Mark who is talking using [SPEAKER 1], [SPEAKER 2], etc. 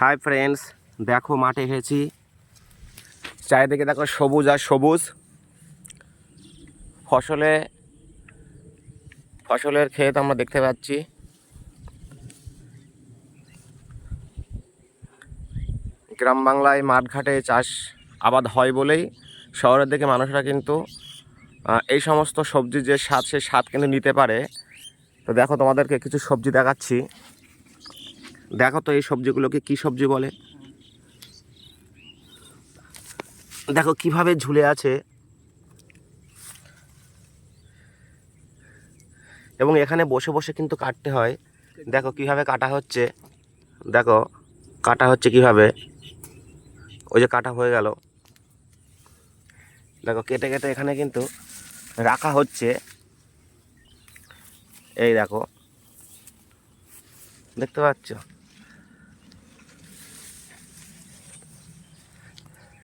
[SPEAKER 1] Hi friends দেখো মাঠে এসেছি। চারিদিকে দেখো সবুজ আর সবুজ। ফসলে, ফসলের ক্ষেত আমরা দেখতে পাচ্ছি। গ্রাম বাংলায় মাঠঘাটে চাষ আবাদ হয় বলেই শহরের দিকে মানুষরা কিন্তু এই সমস্ত সবজি যে স্বাদ সে স্বাদ কিন্তু নিতে পারে। তো দেখো তোমাদেরকে কিছু সবজি দেখাচ্ছি। দেখো তো এই সবজিগুলোকে কি সবজি বলে? দেখো কীভাবে ঝুলে আছে। এবং এখানে বসে বসে কিন্তু কাটতে হয়। দেখো কীভাবে কাটা হচ্ছে। দেখো কাটা হচ্ছে কীভাবে। ওই যে কাটা হয়ে গেল। দেখো কেটে কেটে এখানে কিন্তু রাখা হচ্ছে। এই দেখো। দেখতে পাচ্ছ?